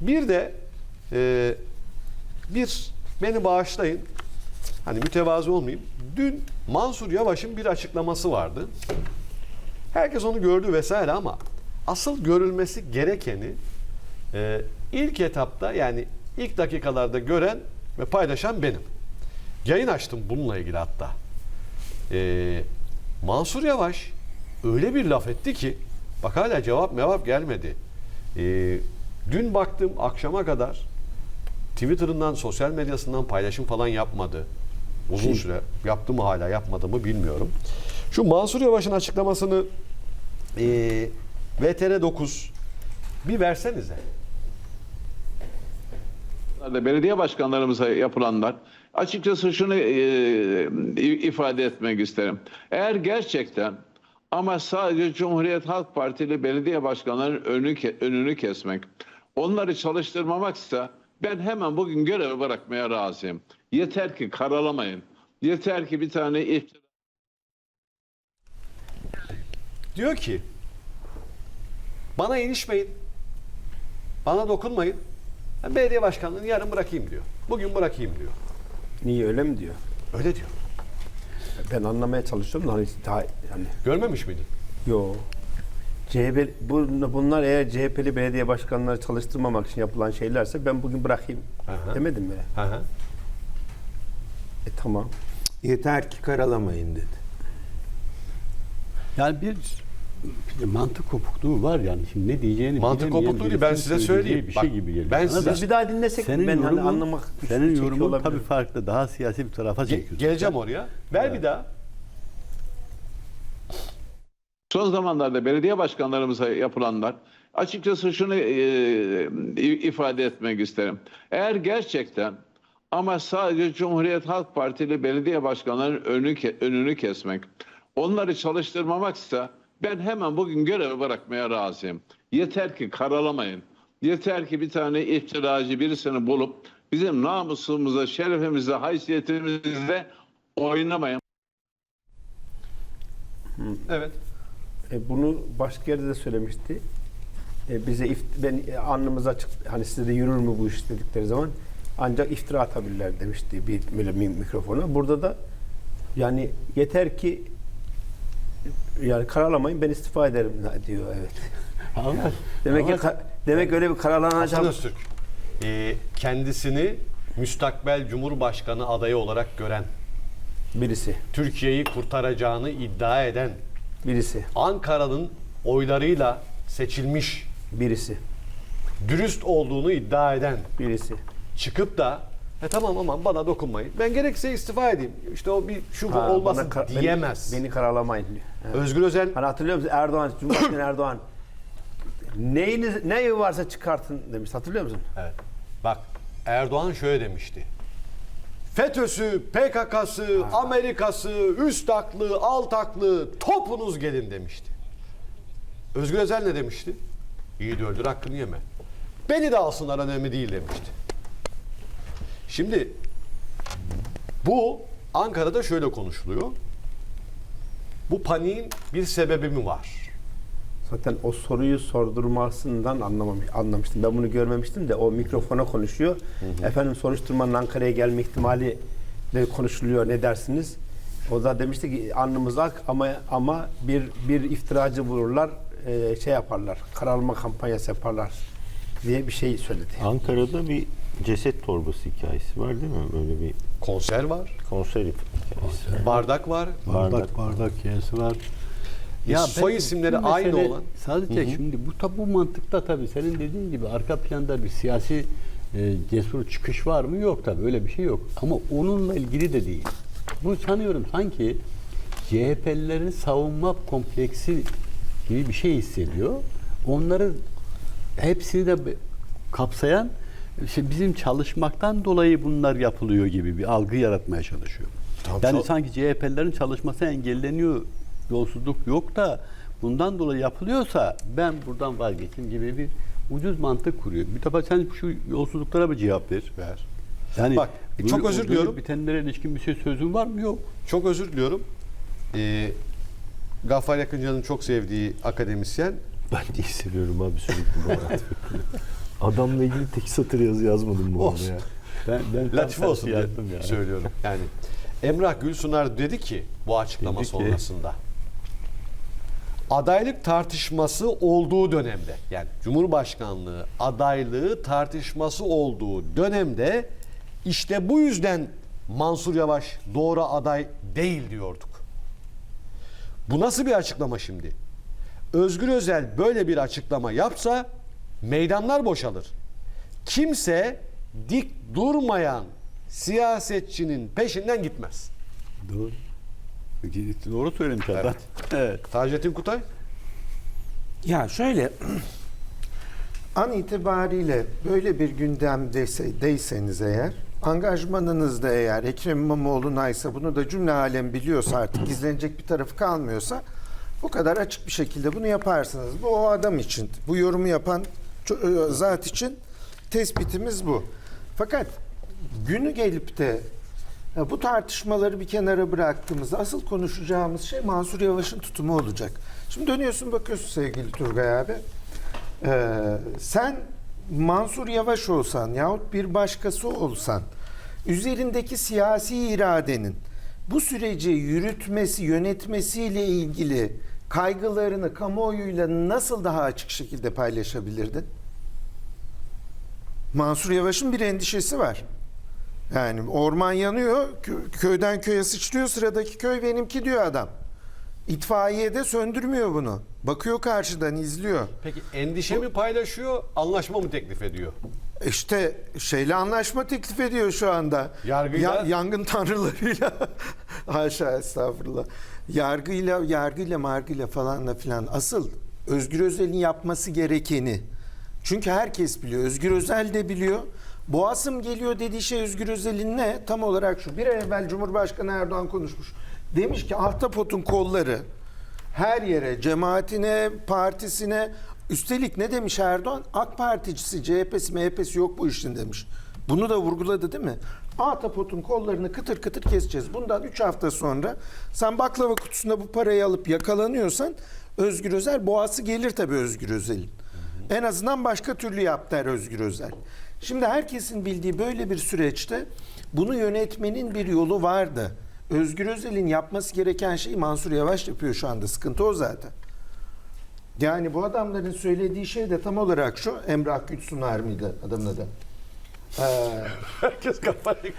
Bir de e, bir beni bağışlayın. Hani mütevazı olmayayım. Dün Mansur Yavaş'ın bir açıklaması vardı. Herkes onu gördü vesaire ama asıl görülmesi gerekeni e, ilk etapta yani ilk dakikalarda gören ve paylaşan benim. Yayın açtım bununla ilgili hatta. E, Mansur Yavaş öyle bir laf etti ki bak hala cevap mevap gelmedi. E, dün baktım akşama kadar Twitter'ından, sosyal medyasından paylaşım falan yapmadı. Uzun süre yaptı mı hala yapmadı mı bilmiyorum. Şu Mansur Yavaş'ın açıklamasını e, VTR 9 bir versenize. belediye başkanlarımıza yapılanlar açıkçası şunu e, ifade etmek isterim. Eğer gerçekten ama sadece Cumhuriyet Halk Partili belediye başkanlarının önünü, ke- önünü kesmek, onları çalıştırmamaksa ben hemen bugün görevi bırakmaya razıyım. Yeter ki karalamayın. Yeter ki bir tane iftira Diyor ki bana ilişmeyin. Bana dokunmayın. Ben belediye başkanlığını yarın bırakayım diyor. Bugün bırakayım diyor. Niye öyle mi diyor? Öyle diyor. Ben anlamaya çalışıyorum da hani daha yani Görmemiş miydin? yo. CHP bu- bunlar eğer CHP'li belediye başkanları çalıştırmamak için yapılan şeylerse ben bugün bırakayım Aha. demedim mi? Hı hı. E tamam. Yeter ki karalamayın dedi. Yani bir, bir mantık kopukluğu var yani. Şimdi ne diyeceğini Mantık bilemeyen kopukluğu değil, ben birisinin size söyleyeceği söyleyeyim. Bir şey Bak, gibi geliyor. ben bana size- da. Biz bir daha dinlesek senin ben hani yorumun, anlamak senin çekiyor yorumun olabilirim. tabii farklı. Daha siyasi bir tarafa Ge- çekiyorsun. geleceğim oraya. Ver bir daha. Son zamanlarda belediye başkanlarımıza yapılanlar açıkçası şunu e, i- ifade etmek isterim. Eğer gerçekten ama sadece Cumhuriyet Halk Partili belediye başkanlarının önünü, ke- önünü kesmek, onları çalıştırmamaksa ben hemen bugün görevi bırakmaya razıyım. Yeter ki karalamayın. Yeter ki bir tane iftiracı birisini bulup bizim namusumuza, şerefimize, haysiyetimizle oynamayın. Evet. E, bunu başka yerde de söylemişti. E, bize ift- ben e, alnımıza çık hani size de yürür mü bu iş dedikleri zaman ancak iftira atabilirler demişti bir böyle mi- mikrofona. Burada da yani yeter ki yani karalamayın ben istifa ederim diyor evet. Demek ki ka- demek öyle bir Hasan karalanacak. Öztürk. e, kendisini müstakbel Cumhurbaşkanı adayı olarak gören, Birisi, Türkiye'yi kurtaracağını iddia eden, birisi, Ankara'nın oylarıyla seçilmiş, birisi, dürüst olduğunu iddia eden, birisi. çıkıp da e tamam aman bana dokunmayın. Ben gerekirse istifa edeyim. İşte o bir şu bu Ha, olmasın bana kar- beni- diyemez. Beni, karalamayın diyor. Evet. Özgür Özel Hani hatırlıyor musun Erdoğan, Cumhurbaşkanı Erdoğan neyiniz, ne varsa çıkartın demiş. Hatırlıyor musun? Evet. Bak Erdoğan şöyle demişti. FETÖ'sü, PKK'sı, Amerika'sı, üst aklı, alt aklı topunuz gelin demişti. Özgür Özel ne demişti? İyi de öldür hakkını yeme. Beni de alsınlar önemli değil demişti. Şimdi bu Ankara'da şöyle konuşuluyor. Bu paniğin bir sebebi mi var? Zaten o soruyu sordurmasından anlamamış, anlamıştım. Ben bunu görmemiştim de o mikrofona konuşuyor. Efendim soruşturmanın Ankara'ya gelme ihtimali de konuşuluyor. Ne dersiniz? O da demişti ki alnımız ak ama ama bir bir iftiracı vururlar, e, şey yaparlar. Karalama kampanyası yaparlar diye bir şey söyledi. Ankara'da bir ceset torbası hikayesi var değil mi? Böyle bir Konser var, konser hikayesi. bardak var. bardak bardak hikayesi var. soy ben- isimleri bu aynı mesele olan- Sadece şimdi bu tabi bu mantıkta tabii senin dediğin gibi arka planda bir siyasi e, cesur çıkış var mı? Yok tabii öyle bir şey yok. Ama onunla ilgili de değil. Bu sanıyorum sanki CHP'lilerin savunma kompleksi gibi bir şey hissediyor. Onları hepsini de be- kapsayan işte bizim çalışmaktan dolayı bunlar yapılıyor gibi bir algı yaratmaya çalışıyor. Tamam, yani çal- sanki CHP'lilerin çalışması engelleniyor, yolsuzluk yok da bundan dolayı yapılıyorsa ben buradan vazgeçeyim gibi bir ucuz mantık kuruyor. Bir defa sen şu yolsuzluklara bir cevap ver. Ver. Yani Bak, çok özür diliyorum. Bitenlere ilişkin bir şey sözün var mı? Yok. Çok özür diliyorum. Ee, Gaffar Yakıncı'nın çok sevdiği akademisyen Ben de hissediyorum abi sürekli bu. Adamla ilgili tek satır yazı yazmadım bu arada Olsun. ya. Ben, ben Latife olsun tersi diye yaptım ya. söylüyorum. Yani Emrah Gülsunar dedi ki bu açıklama Dedi ki- sonrasında adaylık tartışması olduğu dönemde yani Cumhurbaşkanlığı adaylığı tartışması olduğu dönemde işte bu yüzden Mansur Yavaş doğru aday değil diyorduk. Bu nasıl bir açıklama şimdi? Özgür Özel böyle bir açıklama yapsa meydanlar boşalır. Kimse dik durmayan siyasetçinin peşinden gitmez. Doğru. Doğru söylemiş adam. Evet. Taceddin Kutay? Ya şöyle an itibariyle böyle bir gündemdeyseniz eğer angajmanınız da eğer Ekrem İmamoğlu'na ise bunu da cümle alem biliyorsa artık gizlenecek bir tarafı kalmıyorsa bu kadar açık bir şekilde bunu yaparsınız. Bu o adam için. Bu yorumu yapan zat için tespitimiz bu. Fakat günü gelip de bu tartışmaları bir kenara bıraktığımızda asıl konuşacağımız şey Mansur Yavaş'ın tutumu olacak. Şimdi dönüyorsun bakıyorsun sevgili Turgay abi. Ee, sen Mansur Yavaş olsan yahut bir başkası olsan üzerindeki siyasi iradenin bu süreci yürütmesi, yönetmesiyle ilgili kaygılarını kamuoyuyla nasıl daha açık şekilde paylaşabilirdin? Mansur Yavaş'ın bir endişesi var. Yani orman yanıyor, kö- köyden köye sıçrıyor, sıradaki köy benimki diyor adam. İtfaiye de söndürmüyor bunu. Bakıyor karşıdan, izliyor. Peki endişe mi paylaşıyor, anlaşma mı teklif ediyor? İşte şeyle anlaşma teklif ediyor şu anda. Yargıyla- yangın tanrılarıyla. Haşa estağfurullah. Yargıyla, yargıyla, margıyla falanla filan. Asıl Özgür Özel'in yapması gerekeni. Çünkü herkes biliyor. Özgür Özel de biliyor. Boğazım geliyor dediği şey Özgür Özel'in ne? Tam olarak şu. Bir ay evvel Cumhurbaşkanı Erdoğan konuşmuş. Demiş ki ahtapotun kolları her yere, cemaatine, partisine üstelik ne demiş Erdoğan? AK Particisi, CHP'si, MHP'si yok bu işin demiş. Bunu da vurguladı değil mi? Ahtapotun kollarını kıtır kıtır keseceğiz. Bundan 3 hafta sonra sen baklava kutusunda bu parayı alıp yakalanıyorsan Özgür Özel boğası gelir tabii Özgür Özel'in. En azından başka türlü yap der Özgür Özel. Şimdi herkesin bildiği böyle bir süreçte bunu yönetmenin bir yolu vardı. Özgür Özel'in yapması gereken şeyi Mansur Yavaş yapıyor şu anda. Sıkıntı o zaten. Yani bu adamların söylediği şey de tam olarak şu. Emrah Gülsunar mıydı adamın adı? Ee, Herkes kafayı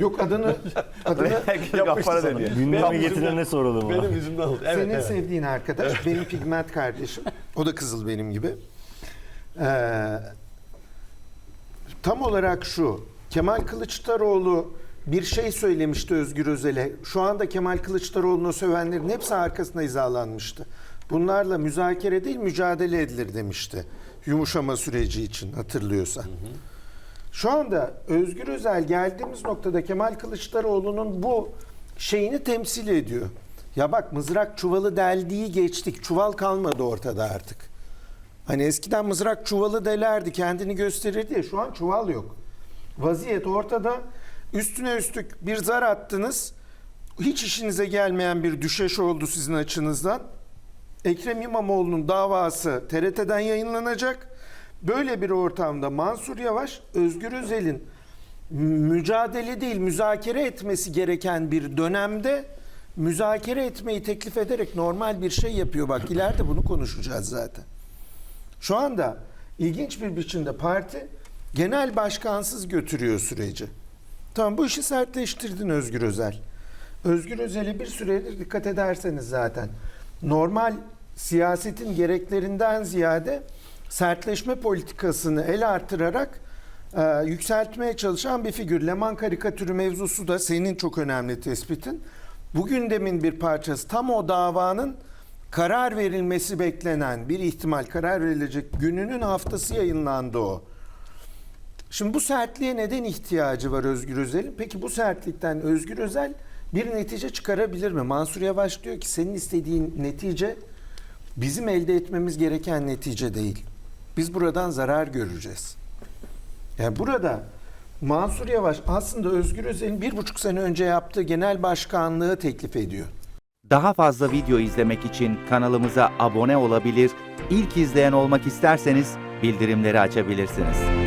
yok adını adını Yapıştı sana. Gündeme Benim getirene soralım. Benim abi. yüzümden oldu. Evet, Senin evet. sevdiğin arkadaş, benim pigment kardeşim. O da kızıl benim gibi. Ee, tam olarak şu. Kemal Kılıçdaroğlu bir şey söylemişti Özgür Özel'e. Şu anda Kemal Kılıçdaroğlu'nu sövenlerin hepsi arkasına hizalanmıştı. Bunlarla müzakere değil mücadele edilir demişti. Yumuşama süreci için hatırlıyorsan. Şu anda Özgür Özel geldiğimiz noktada Kemal Kılıçdaroğlu'nun bu şeyini temsil ediyor. Ya bak mızrak çuvalı deldiği geçtik. Çuval kalmadı ortada artık. Hani eskiden mızrak çuvalı delerdi, kendini gösterirdi ya. Şu an çuval yok. Vaziyet ortada. Üstüne üstlük bir zar attınız. Hiç işinize gelmeyen bir düşeş oldu sizin açınızdan. Ekrem İmamoğlu'nun davası TRT'den yayınlanacak. Böyle bir ortamda Mansur Yavaş, Özgür Özel'in mücadele değil müzakere etmesi gereken bir dönemde müzakere etmeyi teklif ederek normal bir şey yapıyor. Bak ileride bunu konuşacağız zaten. Şu anda ilginç bir biçimde parti genel başkansız götürüyor süreci. Tamam bu işi sertleştirdin Özgür Özel. Özgür Özel'e bir süredir dikkat ederseniz zaten normal siyasetin gereklerinden ziyade sertleşme politikasını el artırarak e, yükseltmeye çalışan bir figür. Leman karikatürü mevzusu da senin çok önemli tespitin. Bu gündemin bir parçası. Tam o davanın karar verilmesi beklenen bir ihtimal karar verilecek gününün haftası yayınlandı o. Şimdi bu sertliğe neden ihtiyacı var Özgür Özel'in? Peki bu sertlikten Özgür Özel bir netice çıkarabilir mi? Mansur Yavaş diyor ki senin istediğin netice bizim elde etmemiz gereken netice değil. Biz buradan zarar göreceğiz. Yani burada Mansur Yavaş aslında Özgür Özel'in bir buçuk sene önce yaptığı genel başkanlığı teklif ediyor. Daha fazla video izlemek için kanalımıza abone olabilir, ilk izleyen olmak isterseniz bildirimleri açabilirsiniz.